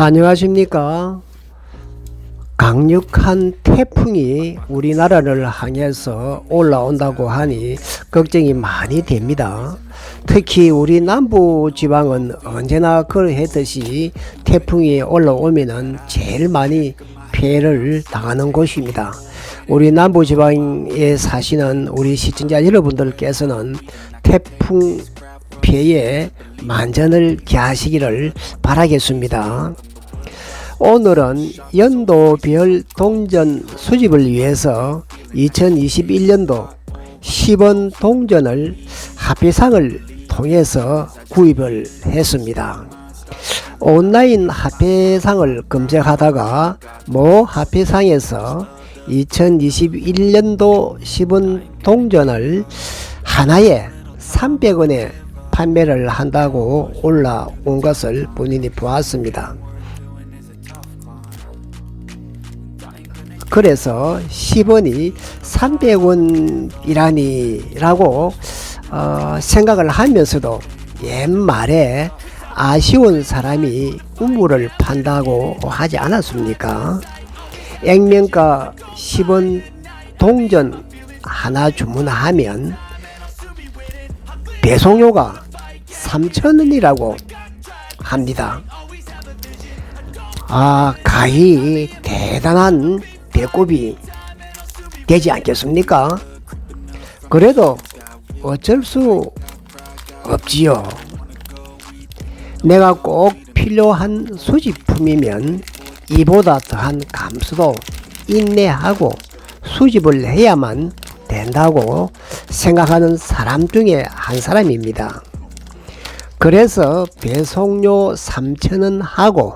안녕하십니까. 강력한 태풍이 우리나라를 향해서 올라온다고 하니 걱정이 많이 됩니다. 특히 우리 남부 지방은 언제나 그러했듯이 태풍이 올라오면은 제일 많이 피해를 당하는 곳입니다. 우리 남부 지방에 사시는 우리 시청자 여러분들께서는 태풍 피해에 만전을 기하시기를 바라겠습니다. 오늘은 연도별 동전 수집을 위해서 2021년도 10원 동전을 합의상을 통해서 구입을 했습니다. 온라인 합회상을 검색하다가 모 합회상에서 2021년도 10원 동전을 하나에 300원에 판매를 한다고 올라온 것을 본인이 보았습니다. 그래서 10원이 300원이라니라고 어, 생각을 하면서도 옛말에 아쉬운 사람이 우물을 판다고 하지 않았습니까? 액면가 10원 동전 하나 주문하면 배송료가 3,000원이라고 합니다. 아, 가히 대단한 배꼽이 되지 않겠습니까? 그래도 어쩔 수 없지요. 내가 꼭 필요한 수집품이면 이보다 더한 감수도 인내하고 수집을 해야만 된다고 생각하는 사람 중에 한 사람입니다. 그래서 배송료 3,000원 하고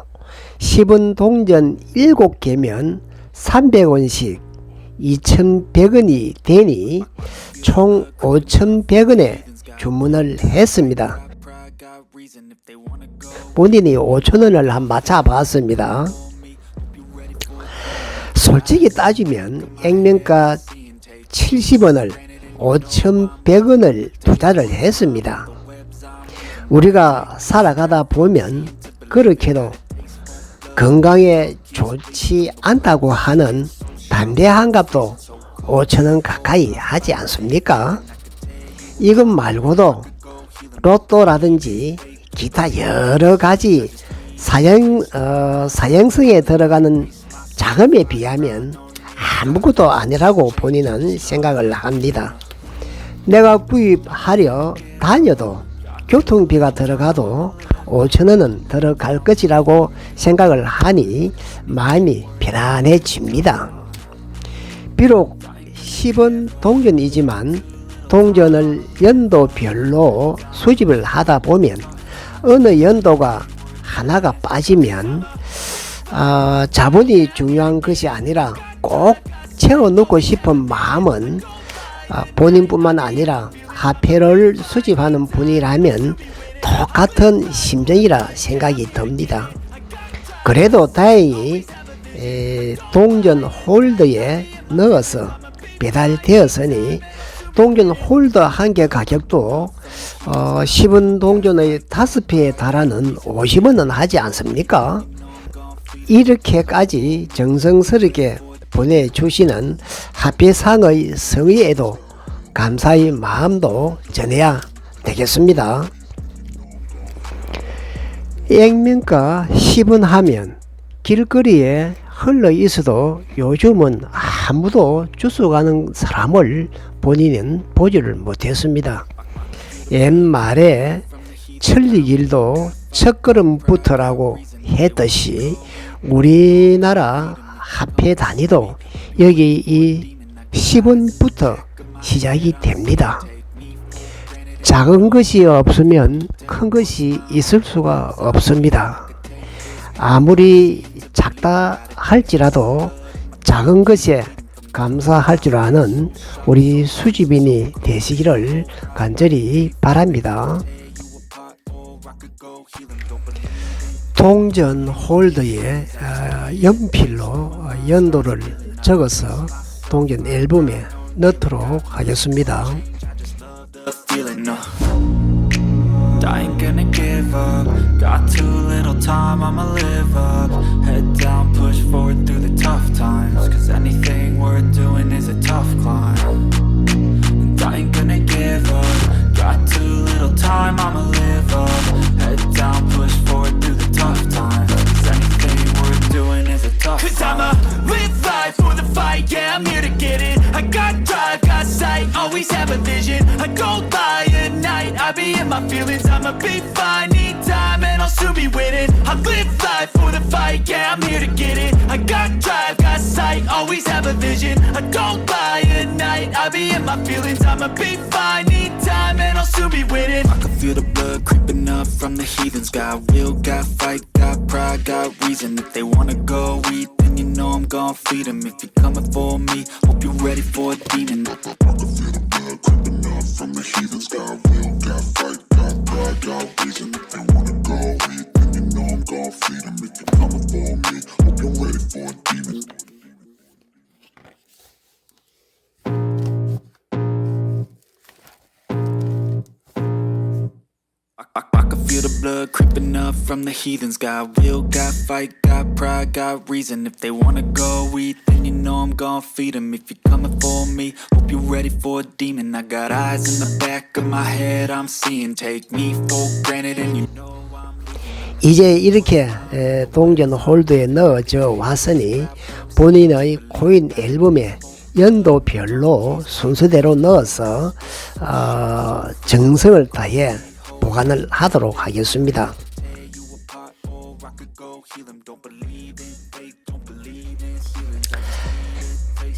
10원 동전 7개면 300원씩 2,100원이 되니 총 5,100원에 주문을 했습니다. 본인이 5,000원을 한 맞춰봤습니다. 솔직히 따지면 액면가 70원을 5,100원을 투자를 했습니다. 우리가 살아가다 보면 그렇게도 건강에 좋지 않다고 하는 담배 한 값도 5천원 가까이 하지 않습니까? 이것 말고도 로또라든지 기타 여러 가지 사형, 어, 사형성에 들어가는 자금에 비하면 아무것도 아니라고 본인은 생각을 합니다. 내가 구입하려 다녀도 교통비가 들어가도 5천원은 들어갈 것이라고 생각을 하니 마음이 편안해집니다. 비록 10원 동전이지만 동전을 연도별로 수집을 하다 보면 어느 연도가 하나가 빠지면 어, 자본이 중요한 것이 아니라 꼭 채워넣고 싶은 마음은 어, 본인뿐만 아니라 화폐를 수집하는 분이라면 똑같은 심정이라 생각이 듭니다. 그래도 다행히 에, 동전 홀더에 넣어서 배달되었으니 동전 홀더 한 개 가격도 어, 10원 동전의 5배에 달하는 50원은 하지 않습니까? 이렇게까지 정성스럽게 보내주시는 합의상의 성의에도 감사의 마음도 전해야 되겠습니다. 액면가 10원 하면 길거리에 흘러 있어도 요즘은 아무도 주워가는 사람을 본인은 보지를 못했습니다. 옛말에 천리길도 첫걸음부터라고 했듯이 우리나라 화폐 단위도 여기 이 10원부터 시작이 됩니다. 작은 것이 없으면 큰 것이 있을 수가 없습니다. 아무리 작다 할지라도 작은 것에 감사할 줄 아는 우리 수집인이 되시기를 간절히 바랍니다. 동전 홀더에 아, 연필로 연도를 적어서 동전 앨범에 넣도록 하겠습니다. the feeling, no. I ain't gonna give up. Got too little time, I'ma live up. Head down, push forward through the tough times. Cause anything worth doing is a tough climb. And I ain't gonna give up. Got too little time, I'ma live up. Head down, push forward through the tough times. Cause anything worth doing is a tough Cause climb. I go by at night, I be in my feelings. I'ma be fine, need time, and I'll soon be winning. I live life for the fight, yeah, I'm here to get it. I got drive, got sight, always have a vision. I go by at night, I be in my feelings. I'ma be fine, need time, and I'll soon be winning. I can feel the blood creeping up from the heathens. Got will, got fight, got pride, got reason. If they wanna go eat, then you know I'm gon' feed 'em. If you're coming for me, hope you're ready for a demon. The blood creeping up from the heathens. Got will, got fight, got pride, got reason. If they wanna go eat, then you know I'm gon' feed 'em. If you're coming for me, hope you're ready for a demon. I got eyes in the back of my head, I'm seeing. Take me for granted, and you know. 이제 이렇게 에, 동전 홀더에 넣어져 왔으니 본인의 코인 앨범에 연도별로 순서대로 넣어서 어, 정성을 다해 보관을 하도록 하겠습니다.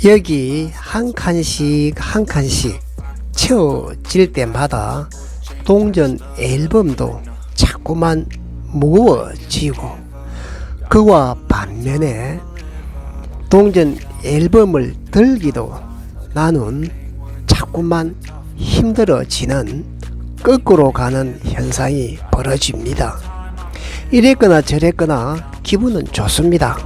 여기 한 칸씩 한 칸씩 채워질 때마다 동전 앨범도 자꾸만 무거워지고 그와 반면에 동전 앨범을 들기도 나는 자꾸만 힘들어지는 거꾸로 가는 현상이 벌어집니다. 이랬거나 저랬거나 기분은 좋습니다.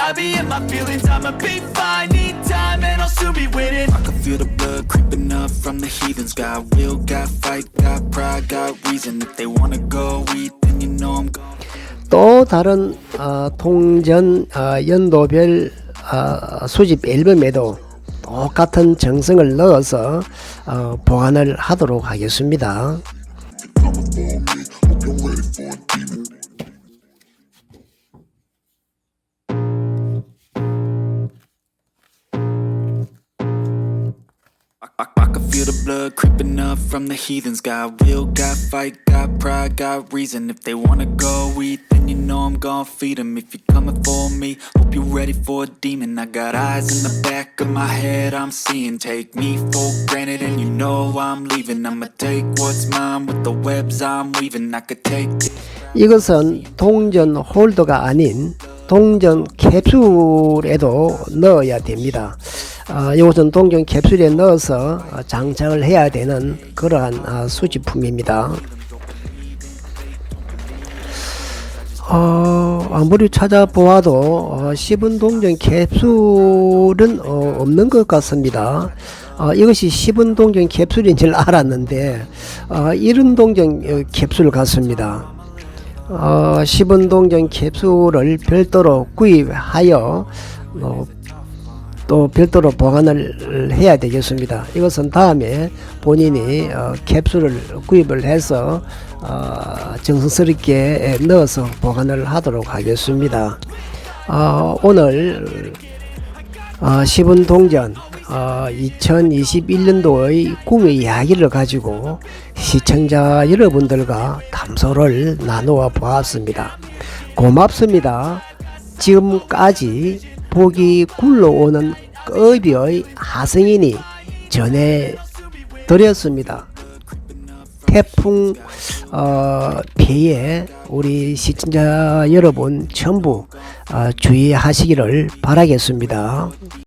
I'll be in my feelings. I'ma be fine, need time, and I'll soon be winning. I can feel the blood creeping up from the heathens. Got will, got fight, got pride, got reason. If they wanna go eat, then you know I'm gone. 또 다른 어, 통전 어, 연도별 어, 수집 앨범에도 똑같은 정성을 넣어서 어, 보관을 하도록 하겠습니다. Feel the blood creeping up from the heathens. Got will, got fight, got pride, got reason. If they wanna go eat, then you know I'm gon' feed 'em. If you're coming for me, hope you're ready for a demon. I got eyes in the back of my head, I'm seeing. Take me for granted, and you know I'm leaving. I'ma take what's mine with the webs I'm weaving. I could take it. 이것은 동전 홀더가 아닌 동전 캡슐에도 넣어야 됩니다. 어, 이것은 동전 캡슐에 넣어서 어, 장착을 해야 되는 그러한 아, 수집품입니다. 어, 아무리 찾아보아도 어, 씹은 동전 캡슐은 어, 없는 것 같습니다. 어, 이것이 씹은 동전 캡슐인 줄 알았는데 어, 이른 동전 어, 캡슐 같습니다. 어, 씹은 동전 캡슐을 별도로 구입하여 어, 또 별도로 보관을 해야 되겠습니다. 이것은 다음에 본인이 어, 캡슐을 구입을 해서 어, 정성스럽게 넣어서 보관을 하도록 하겠습니다. 어, 오늘 어, 10분 동전 어, 2021년도의 꿈의 이야기를 가지고 시청자 여러분들과 담소를 나누어 보았습니다. 고맙습니다. 지금까지 복이 굴러오는 급여의 하승인이 전해 드렸습니다. 태풍 어, 피해 우리 시청자 여러분 전부 어, 주의하시기를 바라겠습니다.